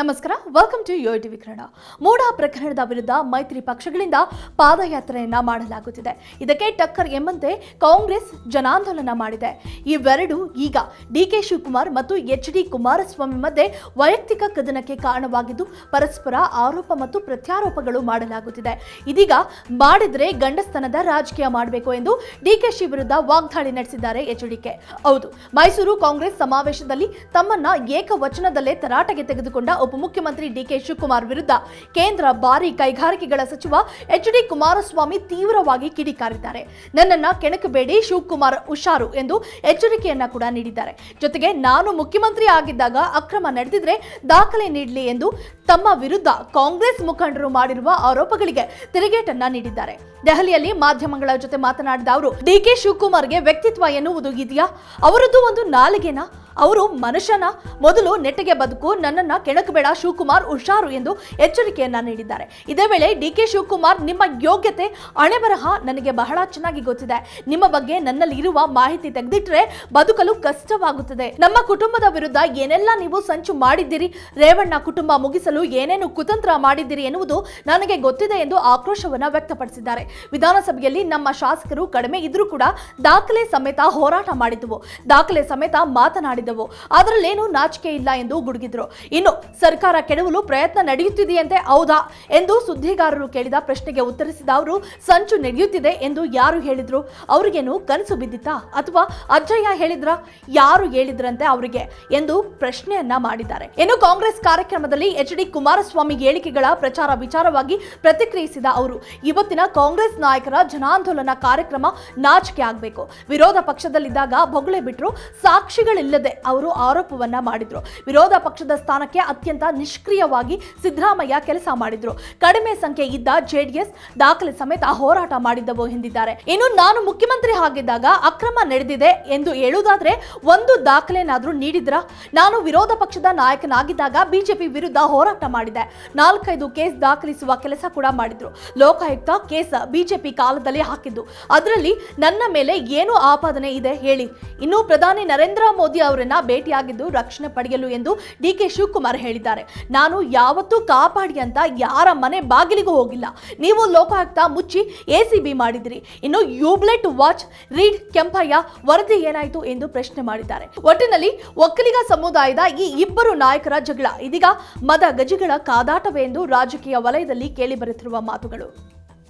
ನಮಸ್ಕಾರ welcome to yo TV Kannada. MUDA ಪ್ರಕರಣದ ವಿರುದ್ಧ ಮೈತ್ರಿ ಪಕ್ಷಗಳಿಂದ ಪಾದಯಾತ್ರೆಯನ್ನ ಮಾಡಲಾಗುತ್ತಿದೆ. ಇದಕ್ಕೆ ಟಕ್ಕರ್ ಎಂಬಂತೆ ಕಾಂಗ್ರೆಸ್ ಜನಾಂದೋಲನ ಮಾಡಿದೆ. ಇವೆರಡು ಈಗ ಡಿ ಕೆ ಶಿವಕುಮಾರ್ ಮತ್ತು ಎಚ್ ಡಿ ಕುಮಾರಸ್ವಾಮಿ ಮಧ್ಯೆ ವೈಯಕ್ತಿಕ ಕದನಕ್ಕೆ ಕಾರಣವಾಗಿದ್ದು ಪರಸ್ಪರ ಆರೋಪ ಮತ್ತು ಪ್ರತ್ಯಾರೋಪಗಳು ಮಾಡಲಾಗುತ್ತಿದೆ. ಇದೀಗ ಮಾಡಿದ್ರೆ ಗಂಡಸ್ತನದ ರಾಜಕೀಯ ಮಾಡಬೇಕು ಎಂದು ಡಿಕೆಶಿ ವಿರುದ್ಧ ವಾಗ್ದಾಳಿ ನಡೆಸಿದ್ದಾರೆ ಎಚ್ ಡಿಕೆ ಹೌದು, ಮೈಸೂರು ಕಾಂಗ್ರೆಸ್ ಸಮಾವೇಶದಲ್ಲಿ ತಮ್ಮನ್ನ ಏಕವಚನದಲ್ಲೇ ತರಾಟೆಗೆ ತೆಗೆದುಕೊಂಡ ಉಪಮುಖ್ಯಮಂತ್ರಿ ಡಿಕೆ ಶಿವಕುಮಾರ್ ವಿರುದ್ಧ ಕೇಂದ್ರ ಭಾರಿ ಕೈಗಾರಿಕೆಗಳ ಸಚಿವ ಎಚ್ ಡಿ ಕುಮಾರಸ್ವಾಮಿ ತೀವ್ರವಾಗಿ ಕಿಡಿಕಾರಿದ್ದಾರೆ. ನನ್ನನ್ನ ಕೆಣಕಬೇಡಿ, ಶಿವಕುಮಾರ್ ಹುಷಾರು ಎಂದು ಎಚ್ಚರಿಕೆಯನ್ನ ಕೂಡ ನೀಡಿದ್ದಾರೆ. ಜೊತೆಗೆ ನಾನು ಮುಖ್ಯಮಂತ್ರಿ ಆಗಿದ್ದಾಗ ಅಕ್ರಮ ನಡೆದಿದ್ರೆ ದಾಖಲೆ ನೀಡಲಿ ಎಂದು ತಮ್ಮ ವಿರುದ್ಧ ಕಾಂಗ್ರೆಸ್ ಮುಖಂಡರು ಮಾಡಿರುವ ಆರೋಪಗಳಿಗೆ ತಿರುಗೇಟನ್ನ ನೀಡಿದ್ದಾರೆ. ದೆಹಲಿಯಲ್ಲಿ ಮಾಧ್ಯಮಗಳ ಜೊತೆ ಮಾತನಾಡಿದ ಅವರು ಡಿಕೆ ಶಿವಕುಮಾರ್ಗೆ ವ್ಯಕ್ತಿತ್ವ ಎನ್ನುವುದು ಇದೆಯಾ? ಅವರದ್ದು ಒಂದು ನಾಲಿಗೆನಾ? ಅವರು ಮನುಷ್ಯನ ಮೊದಲು ನೆಟ್ಟಿಗೆ ಬದುಕು, ನನ್ನನ್ನ ಕೆಣಕಬೇಡ ಶಿವಕುಮಾರ್ ಹುಷಾರು ಎಂದು ಎಚ್ಚರಿಕೆಯನ್ನ ನೀಡಿದ್ದಾರೆ. ಇದೇ ವೇಳೆ ಡಿ ಕೆ ಶಿವಕುಮಾರ್, ನಿಮ್ಮ ಯೋಗ್ಯತೆ ಹಣೆಬರಹ ನನಗೆ ಬಹಳ ಚೆನ್ನಾಗಿ ಗೊತ್ತಿದೆ. ನಿಮ್ಮ ಬಗ್ಗೆ ನನ್ನಲ್ಲಿ ಇರುವ ಮಾಹಿತಿ ತೆಗೆದಿಟ್ಟರೆ ಬದುಕಲು ಕಷ್ಟವಾಗುತ್ತದೆ. ನಮ್ಮ ಕುಟುಂಬದ ವಿರುದ್ಧ ಏನೆಲ್ಲ ನೀವು ಸಂಚು ಮಾಡಿದ್ದೀರಿ, ರೇವಣ್ಣ ಕುಟುಂಬ ಮುಗಿಸಲು ಏನೇನು ಕುತಂತ್ರ ಮಾಡಿದ್ದೀರಿ ಎನ್ನುವುದು ನನಗೆ ಗೊತ್ತಿದೆ ಎಂದು ಆಕ್ರೋಶವನ್ನ ವ್ಯಕ್ತಪಡಿಸಿದ್ದಾರೆ. ವಿಧಾನಸಭೆಯಲ್ಲಿ ನಮ್ಮ ಶಾಸಕರು ಕಡಿಮೆ ಇದ್ರೂ ಕೂಡ ದಾಖಲೆ ಸಮೇತ ಹೋರಾಟ ಮಾಡಿದ್ದವು ದಾಖಲೆ ಸಮೇತ ಮಾತನಾಡಿದವು ಅದರಲ್ಲೇನು ನಾಚಿಕೆ ಇಲ್ಲ ಎಂದು ಗುಡುಗಿದ್ರು. ಇನ್ನು ಸರ್ಕಾರ ಕೆಡವಲು ಪ್ರಯತ್ನ ನಡೆಯುತ್ತಿದೆಯಂತೆ ಹೌದಾ ಎಂದು ಸುದ್ದಿಗಾರರು ಕೇಳಿದ ಪ್ರಶ್ನೆಗೆ ಉತ್ತರಿಸಿದ ಅವರು, ಸಂಚು ನಡೆಯುತ್ತಿದೆ ಎಂದು ಯಾರು ಹೇಳಿದ್ರು? ಅವರಿಗೇನು ಕನಸು ಬಿದ್ದಿತ್ತಾ? ಅಥವಾ ಅಜ್ಜಯ್ಯ ಹೇಳಿದ್ರ? ಯಾರು ಹೇಳಿದ್ರಂತೆ ಅವರಿಗೆ? ಎಂದು ಪ್ರಶ್ನೆಯನ್ನ ಮಾಡಿದ್ದಾರೆ. ಇನ್ನು ಕಾಂಗ್ರೆಸ್ ಕಾರ್ಯಕ್ರಮದಲ್ಲಿ ಎಚ್ ಡಿ ಕುಮಾರಸ್ವಾಮಿ ಹೇಳಿಕೆಗಳ ಪ್ರಚಾರ ವಿಚಾರವಾಗಿ ಪ್ರತಿಕ್ರಿಯಿಸಿದ ಅವರು, ಇವತ್ತಿನ ಕಾಂಗ್ರೆಸ್ ನಾಯಕರ ಜನಾಂದೋಲನ ಕಾರ್ಯಕ್ರಮ ನಾಚಿಕೆ ಆಗಬೇಕು. ವಿರೋಧ ಪಕ್ಷದಲ್ಲಿದ್ದಾಗ ಬೊಗಳೆ ಬಿಟ್ಟರು ಸಾಕ್ಷಿಗಳಿಲ್ಲದೆ ಅವರು ಆರೋಪವನ್ನ ಮಾಡಿದ್ರು. ವಿರೋಧ ಪಕ್ಷದ ಸ್ಥಾನಕ್ಕೆ ಅತ್ಯಂತ ನಿಷ್ಕ್ರಿಯವಾಗಿ ಸಿದ್ದರಾಮಯ್ಯ ಕೆಲಸ ಮಾಡಿದ್ರು. ಕಡಿಮೆ ಸಂಖ್ಯೆ ಇದ್ದ ಜೆಡಿಎಸ್ ದಾಖಲೆ ಸಮೇತ ಹೋರಾಟ ಮಾಡಿದ್ದವು ಎಂದಿದ್ದಾರೆ. ಇನ್ನು ನಾನು ಮುಖ್ಯಮಂತ್ರಿ ಆಗಿದ್ದಾಗ ಅಕ್ರಮ ನಡೆದಿದೆ ಎಂದು ಹೇಳುವುದಾದ್ರೆ ಒಂದು ದಾಖಲೆನಾದ್ರೂ ನೀಡಿದ್ರ? ನಾನು ವಿರೋಧ ಪಕ್ಷದ ನಾಯಕನಾಗಿದ್ದಾಗ ಬಿಜೆಪಿ ವಿರುದ್ಧ ಹೋರಾಟ ಮಾಡಿದೆ. ನಾಲ್ಕೈದು ಕೇಸ್ ದಾಖಲಿಸುವ ಕೆಲಸ ಕೂಡ ಮಾಡಿದ್ರು. ಲೋಕಾಯುಕ್ತ ಕೇಸ್ ಬಿಜೆಪಿ ಕಾಲದಲ್ಲಿ ಹಾಕಿದ್ದು. ಅದರಲ್ಲಿ ನನ್ನ ಮೇಲೆ ಏನು ಆಪಾದನೆ ಇದೆ ಹೇಳಿ. ಇನ್ನು ಪ್ರಧಾನಿ ನರೇಂದ್ರ ಮೋದಿ ಅವರನ್ನ ಭೇಟಿಯಾಗಿದ್ದು ರಕ್ಷಣೆ ಪಡೆಯಲು ಎಂದು ಡಿಕೆ ಶಿವಕುಮಾರ್ ಹೇಳಿದ್ದಾರೆ. ನಾನು ಯಾವತ್ತೂ ಕಾಪಾಡಿ ಅಂತ ಯಾರ ಮನೆ ಬಾಗಿಲಿಗೂ ಹೋಗಿಲ್ಲ. ನೀವು ಲೋಕಾಯುಕ್ತ ಮುಚ್ಚಿ ಎಸಿಬಿ ಮಾಡಿದಿರಿ. ಇನ್ನು ಯೂಬ್ಲೆಟ್ ವಾಚ್, ರೀಡ್ ಕೆಂಪಯ್ಯ ವರದಿ ಏನಾಯಿತು ಎಂದು ಪ್ರಶ್ನೆ ಮಾಡಿದ್ದಾರೆ. ಒಟ್ಟಿನಲ್ಲಿ ಒಕ್ಕಲಿಗ ಸಮುದಾಯದ ಈ ಇಬ್ಬರು ನಾಯಕರ ಜಗಳ ಇದೀಗ ಮದ ಗಜಿಗಳ ಕಾದಾಟವೇ ಎಂದು ರಾಜಕೀಯ ವಲಯದಲ್ಲಿ ಕೇಳಿಬರುತ್ತಿರುವ ಮಾತುಗಳು.